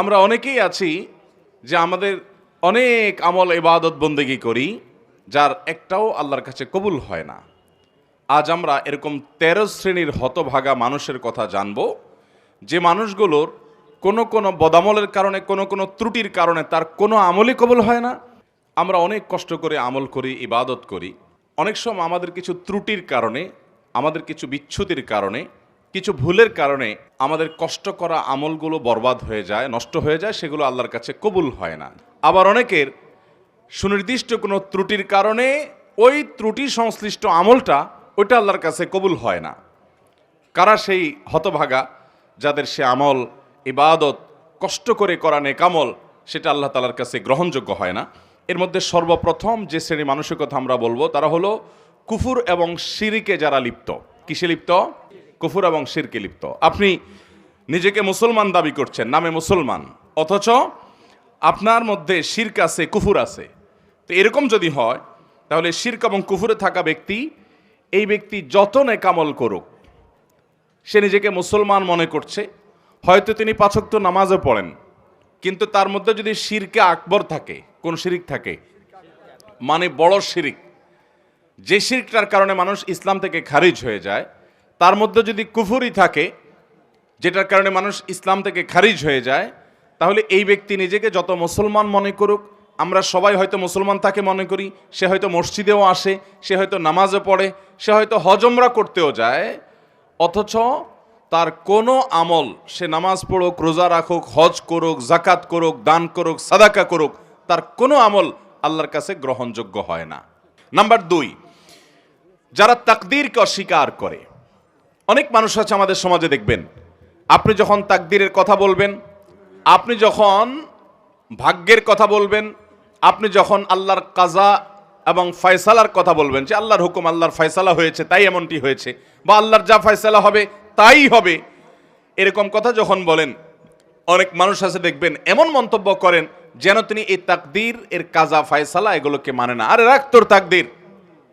আমরা অনেকেই আছি যে আমাদের অনেক আমল ইবাদত বন্দেগি করি, যার একটাও আল্লাহর কাছে কবুল হয় না। আজ আমরা এরকম তেরো শ্রেণির হতভাগা মানুষের কথা জানব, যে মানুষগুলোর কোনো কোনো বদামলের কারণে, কোনো কোনো ত্রুটির কারণে তার কোনো আমলই কবুল হয় না। আমরা অনেক কষ্ট করে আমল করি, ইবাদত করি। অনেক সময় আমাদের কিছু ত্রুটির কারণে, আমাদের কিছু বিচ্ছুতির কারণে কিছু ভুলের কারণে আমাদের কষ্ট করা আমলগুলো বরবাদ হয়ে যায়, নষ্ট হয়ে যায়, সেগুলো আল্লাহর কাছে কবুল হয় না। আবার অনেকের সুনির্দিষ্ট কোনো ত্রুটির কারণে ওই ত্রুটি সংশ্লিষ্ট আমলটা ওইটা আল্লাহর কাছে কবুল হয় না। কারা সেই হতভাগা যাদের সে আমল, ইবাদত, কষ্ট করে করা নেকামল সেটা আল্লাহ তালার কাছে গ্রহণযোগ্য হয় না। এর মধ্যে সর্বপ্রথম যে শ্রেণি মানুষের কথা আমরা বলব, তারা হলো কুফুর এবং শিরিকে যারা লিপ্ত। কিসে লিপ্ত? কুফুর এবং শিরকে লিপ্ত। আপনি নিজেকে মুসলমান দাবি করছেন, নামে মুসলমান। অথচ আপনার মধ্যে শির্ক আছে, কুফুর আছে। তো এরকম যদি হয়, তাহলে শির্ক এবং কুফুরে থাকা ব্যক্তি, এই ব্যক্তি যত নেকামল করুক, সে নিজেকে মুসলমান মনে করছে। হয়তো তিনি পাঁচক্ত নামাজও পড়েন, কিন্তু তার মধ্যে যদি শিরকে আকবর থাকে, কোন শিরিক থাকে মানে বড় শিরিক, যে শিরকটার কারণে মানুষ ইসলাম থেকে খারিজ হয়ে যায় তার মধ্যে যদি কুফুরি থাকে, যেটার কারণে মানুষ ইসলাম থেকে খারিজ হয়ে যায়, তাহলে এই ব্যক্তি নিজেকে যত মুসলমান মনে করুক, আমরা সবাই হয়তো মুসলমান তাকে মনে করি, সে হয়তো মসজিদেও আসে, সে হয়তো নামাজও পড়ে, সে হয়তো হজমরা করতেও যায়, অথচ তার কোনো আমল, সে নামাজ পড়ুক, রোজা রাখুক, হজ করুক জাকাত করুক, দান করুক, সাদাকা করুক, তার কোনো আমল আল্লাহর কাছে গ্রহণযোগ্য হয় না। নাম্বার দুই, যারা তাকদীরকে অস্বীকার করে অনেক মানুষ আছে আমাদের সমাজে দেখবেন। আপনি যখন তাকদিরের কথা বলবেন, আপনি যখন ভাগ্যের কথা বলবেন, আপনি যখন আল্লাহর কাজা এবং ফয়সালার কথা বলবেন, যে আল্লাহর হুকুম, আল্লাহর ফয়সালা হয়েছে, তাই এমনটি হয়েছে, বা আল্লাহর যা ফয়সালা হবে, তাই হবে। এরকম কথা যখন বলেন, অনেক মানুষ আছে দেখবেন, এমন মন্তব্য করেন, যেন তিনি এই তাকদির, এর কাজা, ফয়সালা এগুলোকে মানে না। আরে রাখ তোর তাকদির।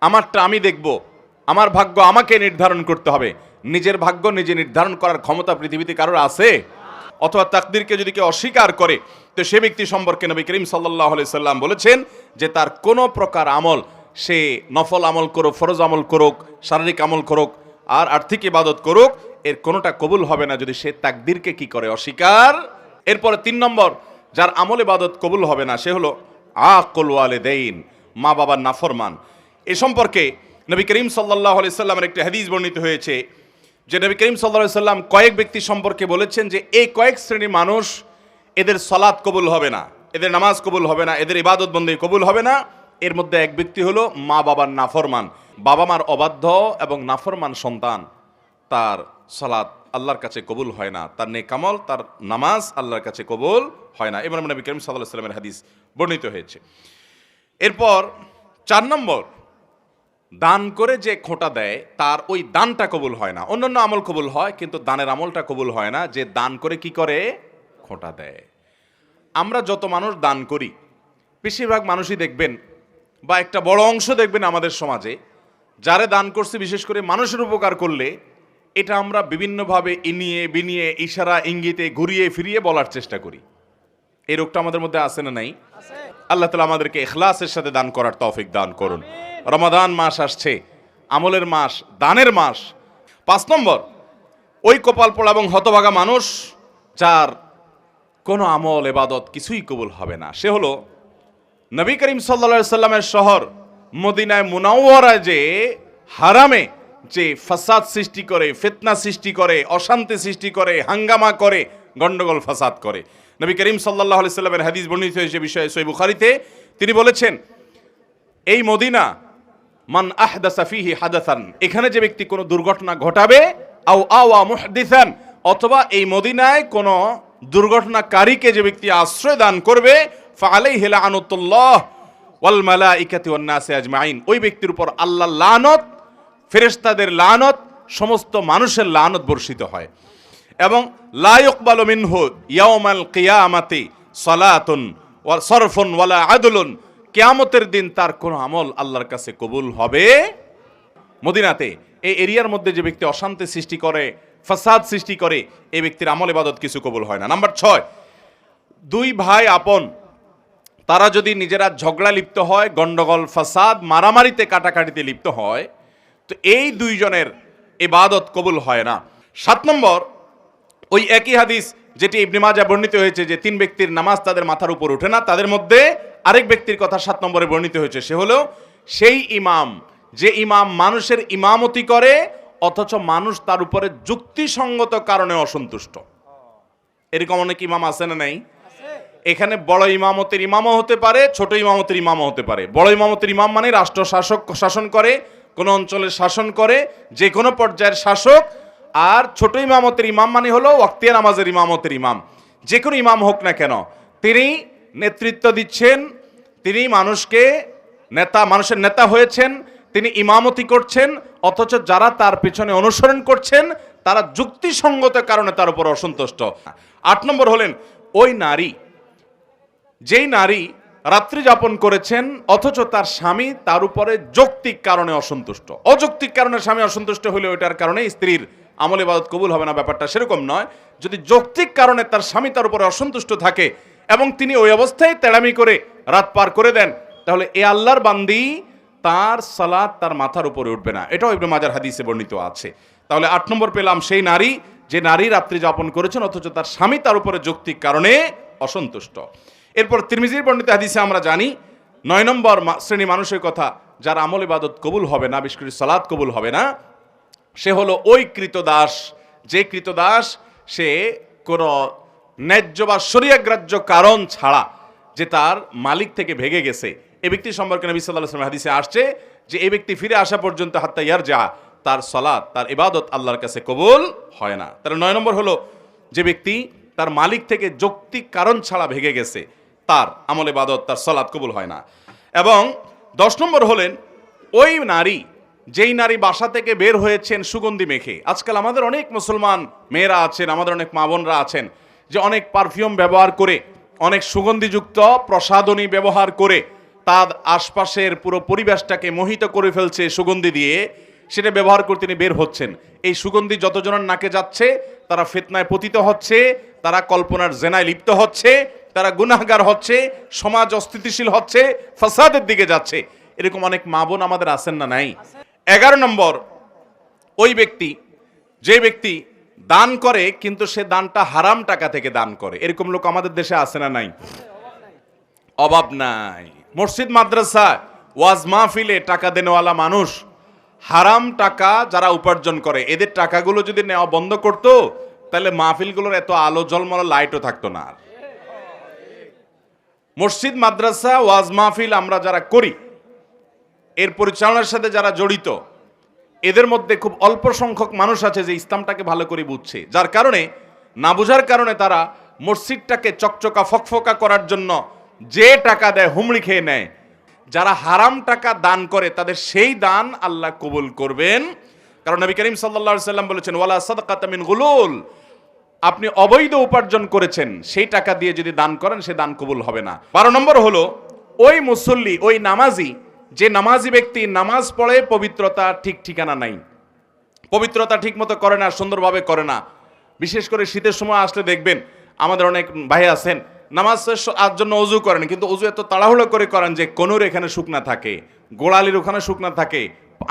আমারটা আমি দেখব। আমার ভাগ্য আমাকে নির্ধারণ করতে হবে। নিজের ভাগ্য নিজে নির্ধারণ করার ক্ষমতা পৃথিবীতে কারোর আছে? অথবা তাকদিরকে যদি কেউ অস্বীকার করে, তো সে ব্যক্তি সম্পর্কে নবী করিম সাল্লাহ সাল্লাম বলেছেন যে তার কোনো প্রকার আমল, সে নফল আমল করুক, ফরজ আমল করুক, শারীরিক আমল করুক আর আর্থিক ইবাদত করুক, এর কোনোটা কবুল হবে না যদি সে তাকদিরকে কি করে? অস্বীকার? এরপরে তিন নম্বর, যার আমল ইবাদত কবুল হবে না, সে হলো আকল ওয়ালেদাইন মা বাবার নাফরমান। এ সম্পর্কে নবী করিম সাল্লাহ সাল্লামের একটি হাদিস বর্ণিত হয়েছে যে নবী করিম সাল্লাহ সাল্লাম কয়েক ব্যক্তি সম্পর্কে বলেছেন যে এই কয়েক শ্রেণির মানুষ এদের সলাৎ কবুল হবে না, এদের নামাজ কবুল হবে না, এদের ইবাদত বন্দী কবুল হবে না। এর মধ্যে এক ব্যক্তি হলো মা বাবার নাফরমান। বাবা মার অবাধ্য এবং নাফরমান সন্তান। তার সালাত আল্লাহর কাছে কবুল হয় না। তার নেকামল তার নামাজ আল্লাহর কাছে কবুল হয় না। এবার নবী করিম সাল্লাহ সাল্লামের হাদিস বর্ণিত হয়েছে। এরপর চার নম্বর দান করে যে খোঁটা দেয়, তার ওই দানটা কবুল হয় না। অন্যান্য আমল কবুল হয়, কিন্তু দানের আমলটা কবুল হয় না। যে দান করে কি করে? খোঁটা দেয়। আমরা যত মানুষ দান করি, বেশিরভাগ মানুষই দেখবেন, বা একটা বড় অংশ দেখবেন আমাদের সমাজে, যারে দান করছে বিশেষ করে মানুষের উপকার করলে, এটা আমরা বিভিন্নভাবে ইনিয়ে, বিনিয়ে, ইশারা, ইঙ্গিতে ঘুরিয়ে ফিরিয়ে বলার চেষ্টা করি। এই রোগটা আমাদের মধ্যে আছে না নাই? আল্লাহ তালা আমাদেরকে এখলাসের সাথে দান করার তৌফিক দান করুন। রমাদান মাস আসছে, আমলের মাস, দানের মাস। পাঁচ নম্বর, ওই কপাল পোড়া এবং হতভাগা মানুষ যার কোনো আমল, এবাদত কিছুই কবুল হবে না। সে হলো নবী করিম সাল্লা সাল্লামের শহর মদিনায় মুনাওয়ারায় যে হারামে যে ফাসাদ সৃষ্টি করে, ফিতনা সৃষ্টি করে, অশান্তি সৃষ্টি করে, হাঙ্গামা করে, গন্ডগোল, ফাসাদ করে। নবী করিম সাল্লাহ সাল্লামের হাদিস বর্ণিত হয়েছে বিষয়ে সই বুখারিতে। তিনি বলেছেন, এই মদিনা, মান আহদাসা ফিহি হাদাসান, এখানে যে ব্যক্তি কোনো দুর্ঘটনা ঘটাবে, আও আওয়া মুহদিসান, অথবা এই মদিনায় কোনো দুর্ঘটনাকারীকে যে ব্যক্তি আশ্রয় দান করবে ফালাইহি লাআনাতুল্লাহ ওয়াল মালাইকাতি ওয়ান নাসি আজমাইন। ওই ব্যক্তির উপর আল্লাহ লানত, ফেরেশতাদের লানত, সমস্ত মানুষের লানত বর্ষিত হয়। এবং লায়কবাল মিনহু ইয়াউমাল কিয়ামাতি সালাতুন সরফুন ওয়ালা আদলুন। কিয়ামতের দিন তার কোনো আমল আল্লাহর কাছে কবুল হবে? মদিনাতে এই এরিয়ার মধ্যে যে ব্যক্তি অশান্তি সৃষ্টি করে, ফাসাদ সৃষ্টি করে, এই ব্যক্তির আমল ইবাদত কিছু কবুল হয় না। নাম্বার ছয়, দুই ভাই আপন, তারা যদি নিজেরা ঝগড়া লিপ্ত হয়, গন্ডগোল, ফাসাদ, মারামারিতে, কাটাকাটিতে লিপ্ত হয়, তো এই দুইজনের এবাদত কবুল হয় না। সাত নম্বর ওই একই হাদিস যেটি ইবনে মাজা বর্ণিত হয়েছে যে তিন ব্যক্তির নামাজ তাদের মাথার উপর ওঠে না, তাদের মধ্যে আরেক ব্যক্তির কথা সাত নম্বরে বর্ণিত হয়েছে, সে হলো সেই ইমাম, যে ইমাম মানুষের ইমামতি করে, অথচ মানুষ তার উপরে যুক্তিসঙ্গত কারণে অসন্তুষ্ট। এরকম অনেক ইমাম আছে না নাই? এখানে বড় ইমামতের ইমামও হতে পারে, ছোট ইমামতের ইমামও হতে পারে। বড় ইমামতের ইমাম মানে রাষ্ট্র শাসক শাসন করে, কোন অঞ্চলের শাসন করে, যে কোনো পর্যায়ের শাসক আর ছোট ইমামতের ইমাম মানে হলো ওয়াক্তিয়া নামাজের ইমামতের ইমাম। যে কোনো ইমাম হোক না কেন, তিনি নেতৃত্ব দিচ্ছেন, তিনি মানুষকে নেতা, মানুষের নেতা হয়েছেন, তিনি ইমামতি করছেন, অথচ যারা তার পিছনে অনুসরণ করছেন, তারা যুক্তিসঙ্গত কারণে তার উপর অসন্তুষ্ট। আট নম্বর হলেন, ওই নারী, যেই নারী রাত্রি যাপন করেছেন, অথচ তার স্বামী তার উপরে যৌক্তিক কারণে অসন্তুষ্ট। অযৌক্তিক কারণে স্বামী অসন্তুষ্ট হলে ওইটার কারণে স্ত্রীর আমল ইবাদত কবুল হবে না, ব্যাপারটা সেরকম নয়। যদি যৌক্তিক কারণে তার স্বামী তার উপরে অসন্তুষ্ট থাকে এবং তিনি ওই অবস্থায় তেড়ামি করে রাত পার করে দেন, তাহলে এ আল্লাহর বান্দি তার সালাদ তার মাথার উপরে উঠবে না। এটাও ইবনে মাজার হাদিসে বর্ণিত আছে। তাহলে আট নম্বর পেলাম সেই নারী, যে নারী রাত্রি যাপন করেছেন, অথচ তার স্বামী তার উপরে যৌক্তিক কারণে অসন্তুষ্ট। এরপর তিরমিজির বর্ণিত হাদিসে আমরা জানি, নয় নম্বর শ্রেণি মানুষের কথা, যার আমল ইবাদত কবুল হবে না, বিশেষ করে সালাদ কবুল হবে না সে হলো ওই কৃতদাস। যে কৃতদাস, সে কোনো ন্যায্য বা শরিয়াগ্রাহ্য কারণ ছাড়া যে তার মালিক থেকে ভেগে গেছে। এ ব্যক্তি সম্পর্কে নবী সাল্লাহ আসলাম হাদিসে আসছে যে এই ব্যক্তি ফিরে আসা পর্যন্ত হাত্তা ইয়ার যা তার সলাৎ তার ইবাদত আল্লাহর কাছে কবুল হয় না। তার নয় নম্বর হলো, যে ব্যক্তি তার মালিক থেকে যৌক্তিক কারণ ছাড়া ভেগে গেছে, তার আমল ইবাদত, তার সলাৎ কবুল হয় না। এবং দশ নম্বর হলেন, ওই নারী যেই নারী বাসা থেকে বের হয়েছেন সুগন্ধি মেখে। আজকাল আমাদের অনেক মুসলমান মেয়েরা আছেন, আমাদের অনেক মা বোনরা আছেন, যে অনেক পারফিউম ব্যবহার করে, অনেক সুগন্ধিযুক্ত প্রসাধনী ব্যবহার করে তার আশপাশের পুরো পরিবেশটাকে মোহিত করে ফেলছে সুগন্ধি দিয়ে, সেটা ব্যবহার করে তিনি বের হচ্ছেন। এই সুগন্ধি যতজনের নাকে যাচ্ছে, তারা ফেতনায় পতিত হচ্ছে, তারা কল্পনার জেনায় লিপ্ত হচ্ছে, তারা গুনাহগার হচ্ছে, সমাজ অস্থিতিশীল হচ্ছে, ফাসাদের দিকে যাচ্ছে। এরকম অনেক মা বোন আমাদের আছেন না নাই? এগারো নম্বর, ওই ব্যক্তি, যে ব্যক্তি দান করে, কিন্তু সে দানটা হারাম টাকা থেকে দান করে। এরকম লোক আমাদের দেশে আছে না নাই? অভাব নাই। মসজিদ, মাদ্রাসা, ওয়াজ মাহফিলে টাকা দেনেওয়ালা মানুষ, হারাম টাকা যারা উপার্জন করে, এদের টাকাগুলো যদি নেওয়া বন্ধ করতো, তাহলে মাহফিলগুলোর এত আলো জলমল লাইটও থাকতো না মসজিদ, মাদ্রাসা, ওয়াজ মাহফিল আমরা যারা করি এর পরিচালনার সাথে যারা জড়িত, এদের মধ্যে খুব অল্প সংখ্যক মানুষ আছে যে ইসলামটাকে ভালো করে বুঝছে। যার কারণে, না বোঝার কারণে তারা মসজিদটাকে চকচকা, ফকফকা করার জন্য যে টাকা দেয় হুমড়ি খেয়ে নেয়। যারা হারাম টাকা দান করে, তাদের সেই দান আল্লাহ কবুল করবেন। কারণ নবী করিম সাল্লা সাল্লাম বলেছেন, ওয়ালা সাদাকাতামিন গুলুল। আপনি অবৈধ উপার্জন করেছেন, সেই টাকা দিয়ে যদি দান করেন, সে দান কবুল হবে না। বারো নম্বর হলো, ওই মুসল্লি, ওই নামাজি যে নামাজি ব্যক্তি নামাজ পড়ে, পবিত্রতা ঠিক ঠিকানা নাই। পবিত্রতা ঠিক মতো করে না, সুন্দরভাবে করে না। বিশেষ করে শীতের সময় আসলে দেখবেন, আমাদের অনেক ভাই আছেন, নামাজ আর জন্য অজু করেন, কিন্তু অজু এত তাড়াহুড়ো করে করেন যে কোনোর এখানে শুকনা থাকে, গোড়ালির ওখানে শুকনা থাকে,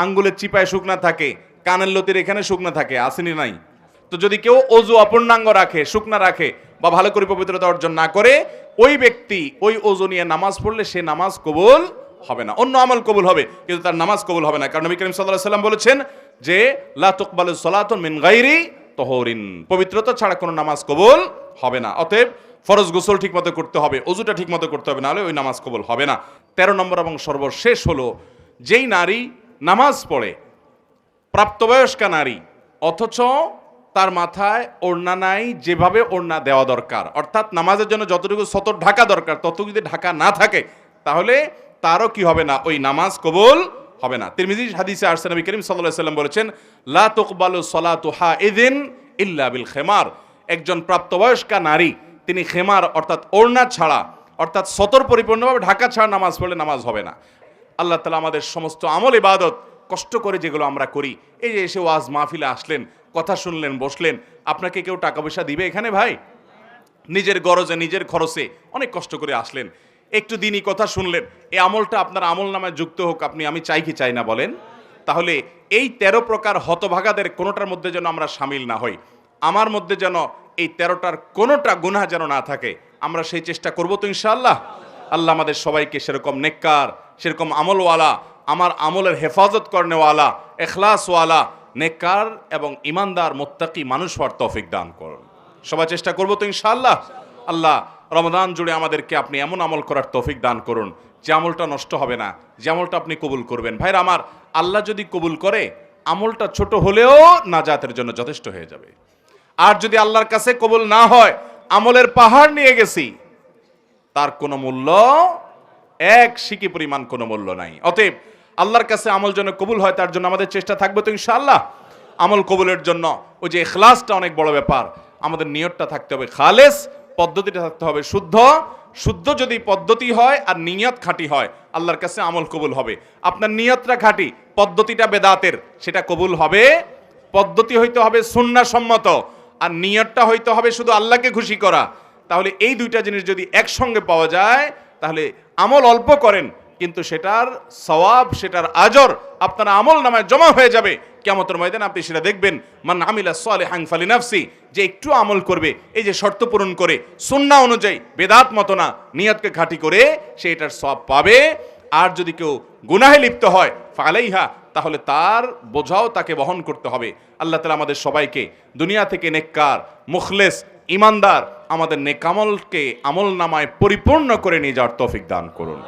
আঙ্গুলের চিপায় শুকনা থাকে, কানের লতির এখানে শুকনা থাকে, আসেনি নাই। তো যদি কেউ অজু অপূর্ণাঙ্গ রাখে শুকনা রাখে বা ভালো করে পবিত্রতা অর্জন না করে, ওই ব্যক্তি ওই অজু নিয়ে নামাজ পড়লে সে নামাজ কবুল হবে না। অন্য আমল কবুল হবে, কিন্তু তার নামাজ কবুল হবে না। কারণ নবী করিম সাল্লাহ সাল্লাম বলেছেন যে, লা তুকবালু সলাতুন মিন গাইরি তহরিন। পবিত্রতা ছাড়া কোনো নামাজ কবুল হবে না। অতএব ফরজ গোসল ঠিক মতো করতে হবে, অজুটা ঠিক মতো করতে হবে, নাহলে ওই নামাজ কবুল হবে না। তেরো নম্বর এবং সর্বশেষ হলো, যেই নারী নামাজ পড়ে, প্রাপ্তবয়স্কা নারী, অথচ তার মাথায় ওড়না নাই, যেভাবে ওড়না দেওয়া দরকার, অর্থাৎ নামাজের জন্য যতটুকু সতর ঢাকা দরকার, ততটুকু যদি ঢাকা না থাকে, তাহলে তারও কি হবে না? ওই নামাজ কবুল হবে না। তিরমিজি হাদিসে আরসে নবী করিম সাল্লাম বলেছেন, লা তোকবালু সলা সলাতু এদিন ইল্লা বিল খেমার। একজন প্রাপ্তবয়স্কা নারী, তিনি খেমার অর্থাৎ ওড়না ছাড়া, অর্থাৎ সতর পরিপূর্ণভাবে ঢাকা ছাড়া নামাজ পড়লে নামাজ হবে না। আল্লাহ তালা আমাদের সমস্ত আমল, ইবাদত, কষ্ট করে যেগুলো আমরা করি, এই যে এসে ওয়াজ মাহফিলে আসলেন, কথা শুনলেন, বসলেন, আপনাকে কেউ টাকা পয়সা দিবে এখানে ভাই? নিজের গরজে, নিজের খরচে অনেক কষ্ট করে আসলেন। একটু দিনই কথা শুনলেন। এই আমলটা আপনার আমল নামায় যুক্ত হোক, আপনি, আমি চাই কি চাই না বলেন। তাহলে এই তেরো প্রকার হতভাগাদের কোনোটার মধ্যে যেন আমরা সামিল না হই। আমার মধ্যে যেন এই তেরোটার কোনোটা গুনাহ যেন না থাকে, আমরা সেই চেষ্টা করব তো ইনশাআল্লাহ। আল্লাহ আমাদের সবাইকে সেরকম নেককার, সেরকম আমলওয়ালা, আমার আমলের হেফাজত করনেওয়ালা, এখলাসওয়ালা, নেককার এবং ইমানদার, মোত্তাকি মানুষ হওয়ার তৌফিক দান করুন। সবাই চেষ্টা করব তো ইনশাআল্লাহ। আল্লাহ রমদান জুড়ে আমাদেরকে আপনি এমন আমল করার তৌফিক দান করুন, যে আমলটা নষ্ট হবে না, যে আমলটা আপনি কবুল করবেন। ভাইরা, আমার আল্লাহ যদি কবুল করে, আমলটা ছোট হলেও নাজাতের জন্য যথেষ্ট হয়ে যাবে। আর যদি আল্লাহর কাছে কবুল না হয়, আমলের পাহাড় নিয়ে গেছি, তার কোনো মূল্য, এক সিকি পরিমাণ কোনো মূল্য নাই। অতএব আল্লাহর কাছে আমল যেন কবুল হয়, তার জন্য আমাদের চেষ্টা থাকবে তো ইনশাআল্লাহ। আমল কবুলের জন্য, ওই যে এখলাসটা অনেক বড় ব্যাপার, আমাদের নিয়তটা থাকতে হবে খালেস পদ্ধতিটা থাকতে হবে। শুদ্ধ শুদ্ধ যদি পদ্ধতি হয় আর নিয়ত খাঁটি হয়, আল্লাহর কাছে আমল কবুল হবে। আপনার নিয়তটা খাঁটি, পদ্ধতিটা বেদাতের, সেটা কবুল হবে। পদ্ধতি হইতে হবে সুন্না সম্মত আর নিয়তটা হইতে হবে শুধু আল্লাহকে খুশি করা। তাহলে এই দুইটা জিনিস যদি একসঙ্গে পাওয়া যায়, তাহলে আমল অল্প করেন, কিন্তু সেটার সওয়াব, সেটার আজর আপনার আমল নামায় জমা হয়ে যাবে। কেমতের ময়দান আপনি সেটা দেখবেন, মান আমিলা সালে হাংফালি নাফসি যে একটু আমল করবে, এই যে শর্ত পূরণ করে সুন্না অনুযায়ী, বেদাত মতো না, নিয়তকে ঘাঁটি করে সে এটার সব পাবে। আর যদি কেউ গুনাহে লিপ্ত হয়, ফালাইহা, তাহলে তার বোঝাও তাকে বহন করতে হবে। আল্লাহ তালা আমাদের সবাইকে, দুনিয়া থেকে নেককার, মুখলেস ইমানদার আমাদের নেকামলকে আমল নামায় পরিপূর্ণ করে নিয়ে যাওয়ার তৌফিক দান করুন।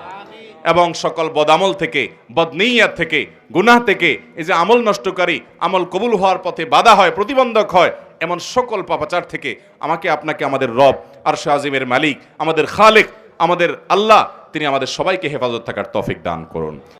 এবং সকল বদামল থেকে, বদনিয়াত থেকে, গুনাহ থেকে, এই যে আমল নষ্টকারী, আমল কবুল হওয়ার পথে বাধা হয়, প্রতিবন্ধক হয়, এমন সকল পাপাচার থেকে আমাকে আপনাকে আমাদের রব আর শাহজিমের মালিক, আমাদের খালেক, আমাদের আল্লাহ, তিনি আমাদের সবাইকে হেফাজত থাকার তফিক দান করুন।